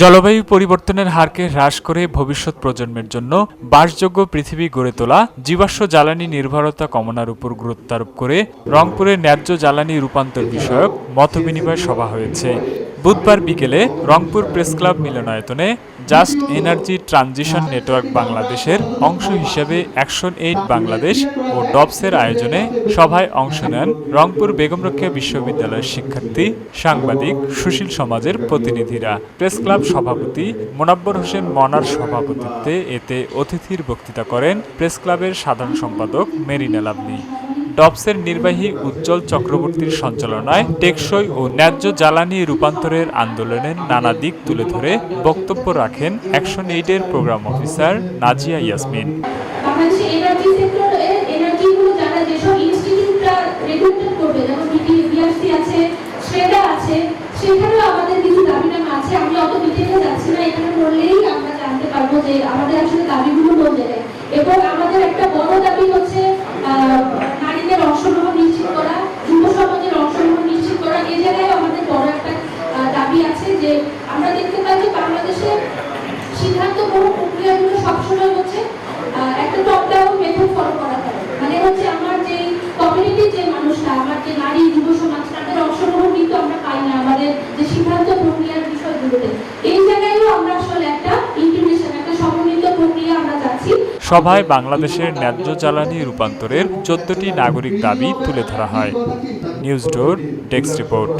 জলবায়ু পরিবর্তনের হারকে হ্রাস করে ভবিষ্যৎ প্রজন্মের জন্য বাসযোগ্য পৃথিবী গড়ে তোলা জীবাশ্ম জ্বালানি নির্ভরতা কমানোর উপর গুরুত্ব আরোপ করে রংপুরে ন্যায্য জ্বালানি রূপান্তর বিষয়ক মতবিনিময় সভা হয়েছে। বুধবার বিকেলে রংপুর প্রেস ক্লাব মিলনায়তনে জাস্ট এনার্জি ট্রানজিশন নেটওয়ার্ক বাংলাদেশের অংশ হিসেবে অ্যাকশন এইড বাংলাদেশ ও ডবসের আয়োজনে সভায় অংশ নেন রংপুর বেগম রক্ষা বিশ্ববিদ্যালয়ের শিক্ষার্থী সাংবাদিক সুশীল সমাজের প্রতিনিধিরা। প্রেস ক্লাব সভাপতি মোনাব্বর হোসেন মনার সভাপতিত্বে এতে অতিথির বক্তৃতা করেন প্রেস ক্লাবের সাধারণ সম্পাদক মেরিনা লাভলি। ডবসের নির্বাহী উজ্জ্বল চক্রবর্তীর সঞ্চালনায় টেকসই ও ন্যায্য জ্বালানি রূপান্তরের আন্দোলনের নানা দিক তুলে ধরে বক্তব্য রাখেন অ্যাকশন এইডের প্রোগ্রাম অফিসার নাজিয়া ইয়াসমিন। সেখানেও আমাদের কিছু দাবিনামা আছে, আমি অত ডিটেইলে যাচ্ছি না, এখানে বললেই আমরা জানতে পারব যে আমাদের আসলে দাবিগুলো কোন জায়গায় এবং আমাদের একটা বড় দাবি হচ্ছে নারীদের অংশগ্রহণ নিশ্চিত করা, যুব সমাজের অংশগ্রহণ নিশ্চিত করা। এই জায়গায় আমাদের বড় একটা দাবি আছে যে আমরা দেখতে পাই যে বাংলাদেশে সিদ্ধান্ত গ্রহণ প্রক্রিয়াগুলো সবসময় হচ্ছে একটা টপ ডাউন মেথড ফলো করা হয় মানে হচ্ছে আমার যে কমিউনিটির যে মানুষরা আমার যে নারী যুব সমাজ তাদের অংশগ্রহণ কিন্তু আমরা পাই না আমাদের যে সিদ্ধান্ত প্রক্রিয়ার বিষয়গুলোতে এই জায়গায়ও আমরা আসলে একটা ইন্টিগ্রেশন একটা সমন্বিত প্রক্রিয়া আমরা চাচ্ছি সভায় বাংলাদেশের ন্যায্য জ্বালানি রূপান্তরের চোদ্দটি নাগরিক দাবি তুলে ধরা হয়। নিউজ ডোর, ডেস্ক রিপোর্ট।